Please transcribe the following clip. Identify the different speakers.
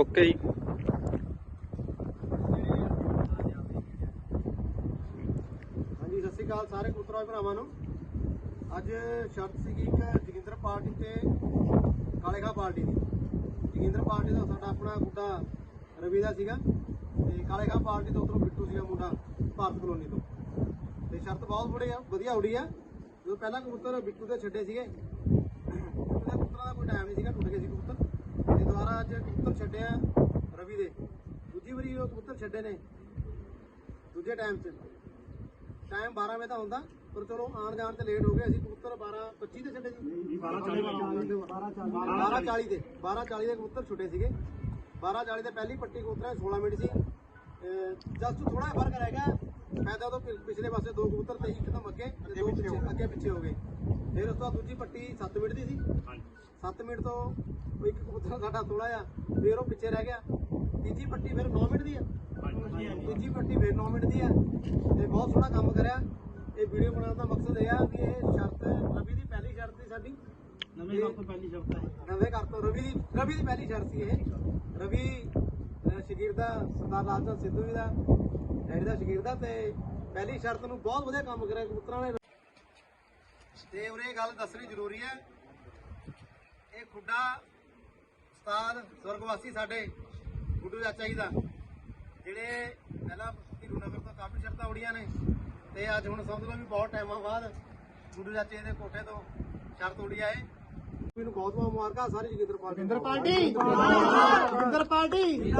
Speaker 1: Okay ਜੀ।
Speaker 2: ਹਾਂਜੀ, ਸਤਿ ਸ਼੍ਰੀ ਅਕਾਲ ਸਾਰੇ ਕਬੂਤਰਾਂ ਭਰਾਵਾਂ ਨੂੰ। ਅੱਜ ਸ਼ਰਤ ਸੀਗੀ ਇੱਕ ਜਗਿੰਦਰ ਪਾਰਟੀ ਤੇ ਕਾਲੇਖਾ ਪਾਰਟੀ ਦੀ। ਜਗਿੰਦਰ ਪਾਰਟੀ ਦਾ ਸਾਡਾ ਆਪਣਾ ਗੁੱਡਾ ਰਵੀ ਦਾ ਸੀਗਾ ਤੇ ਕਾਲੇਖਾ ਪਾਰਟੀ ਤੋਂ ਉਧਰੋਂ ਬਿੱਟੂ ਸੀਗਾ ਮੁੰਡਾ ਭਾਰਤ ਕਲੋਨੀ ਤੋਂ। ਤੇ ਸ਼ਰਤ ਬਹੁਤ ਬੜੀ ਆ, ਵਧੀਆ ਉੜੀ ਆ। ਜਦੋਂ ਪਹਿਲਾਂ ਕਬੂਤਰ ਬਿੱਟੂ ਦੇ ਛੱਡੇ ਸੀਗੇ ਬਿੱਟੂ ਦੇ ਕਬੂਤਰਾਂ ਦਾ ਕੋਈ ਟਾਈਮ ਨਹੀਂ ਸੀਗਾ, ਟੁੱਟ ਗਏ ਸੀ ਕਬੂਤਰ। ਅੱਜ ਕਬੂਤਰ ਛੱਡਿਆ ਰਵੀ ਦੇ। ਦੂਜੀ ਵਾਰੀ ਉਹ ਕਬੂਤਰ ਛੱਡੇ ਨੇ। ਦੂਜੇ ਟਾਈਮ 'ਚ ਟਾਈਮ 12 ਵਜੇ ਦਾ ਹੁੰਦਾ ਪਰ ਚਲੋ ਆਣ ਜਾਣ ਤੇ ਲੇਟ ਹੋ ਗਏ। ਅਸੀਂ ਕਬੂਤਰ 12 25 ਤੇ ਛੱਡੇ ਸੀ? 12 40 ਤੇ 12 40 ਦੇ ਕਬੂਤਰ ਛੁੱਟੇ ਸੀਗੇ। 12 40 ਦੇ ਪਹਿਲੀ ਪੱਟੀ ਕਬੂਤਰ 16 ਮਿੰਟ ਸੀ। ਜਸਟ ਥੋੜਾ ਫ਼ਰਕ ਰਹਿ ਗਿਆ। ਫਾਇਦਾ ਤੋਂ ਪਿ- ਪਿਛਲੇ ਪਾਸੇ ਦੋ ਕਬੂਤਰ ਤੇ ਇੱਕਦਮ ਅੱਗੇ ਤੇ ਦੋ ਅੱਗੇ ਪਿੱਛੇ ਹੋ ਗਏ। ਫਿਰ ਉਸ ਤੋਂ ਬਾਅਦ ਦੂਜੀ ਪੱਟੀ 7 ਮਿੰਟ ਦੀ ਸੀ। 7 ਮਿੰਟ ਤੋਂ ਉਹ ਇੱਕ ਕਬੂਤਰ ਸਾਡਾ ਥੋੜਾ ਜਿਹਾ ਫਿਰ ਉਹ ਪਿੱਛੇ ਰਹਿ ਗਿਆ। ਤੀਜੀ ਪੱਟੀ ਫਿਰ 9 ਮਿੰਟ ਦੀ ਆ। ਤੀਜੀ ਪੱਟੀ ਫਿਰ 9 ਮਿੰਟ ਦੀ ਆ। ਤੇ ਬਹੁਤ ਸੋਹਣਾ ਕੰਮ ਕਰਿਆ। ਇਹ ਵੀਡੀਓ ਬਣਾਉਣ ਦਾ ਮਕਸਦ ਇਹ ਆ ਵੀ ਇਹ ਸ਼ਰਤ ਰਵੀ ਦੀ ਪਹਿਲੀ ਸ਼ਰਤ ਸੀ ਸਾਡੀ।
Speaker 3: ਨਵੇਂ ਤੋਂ ਪਹਿਲੀ ਸ਼ਬਦ ਹੈ।
Speaker 2: ਨਵੇਂ ਤੋਂ ਰਵੀ ਦੀ ਰਵੀ ਦੀ ਪਹਿਲੀ ਸ਼ਰਤ ਸੀ ਇਹ। ਰਵੀ ਸ਼ਗੀਰ ਦਾ ਸਰਦਾਰ ਲਾਲ ਚੰਦ ਸਿੱਧੂ ਜੀ ਦਾ ਡੈਡੀ ਦਾ ਸ਼ਗੀਰ ਦਾ ਤੇ ਪਹਿਲੀ ਸ਼ਰਤ ਨੂੰ ਬਹੁਤ ਵਧੀਆ ਕੰਮ ਕਰਿਆ ਕਬੂਤਰਾਂ ਨੇ। ਤੇ ਉਰੇ ਗੱਲ ਦੱਸਣੀ ਜ਼ਰੂਰੀ ਹੈ। ਇਹ ਖੁੱਡਾ ਉਸਤਾਦ ਸਵਰਗਵਾਸੀ ਸਾਡੇ ਗੁੱਡੂ ਚਾਚਾ ਜੀ ਦਾ ਜਿਹੜੇ ਪਹਿਲਾਂ ਧੀਰੂ ਨਗਰ ਤੋਂ ਕਾਫੀ ਸ਼ਰਤਾਂ ਉੜੀਆਂ ਨੇ ਤੇ ਅੱਜ ਹੁਣ ਸਮਝ ਲਓ ਵੀ ਬਹੁਤ ਟਾਈਮਾਂ ਬਾਅਦ ਗੁੱਡੂ ਚਾਚੇ ਦੇ ਕੋਠੇ ਤੋਂ ਸ਼ਰਤ ਉੜੀ ਆਏ। ਮੈਨੂੰ ਬਹੁਤ ਬਹੁਤ ਮੁਬਾਰਕਾਂ ਸਾਰੀ Jaginder party Jaginder party Jaginder party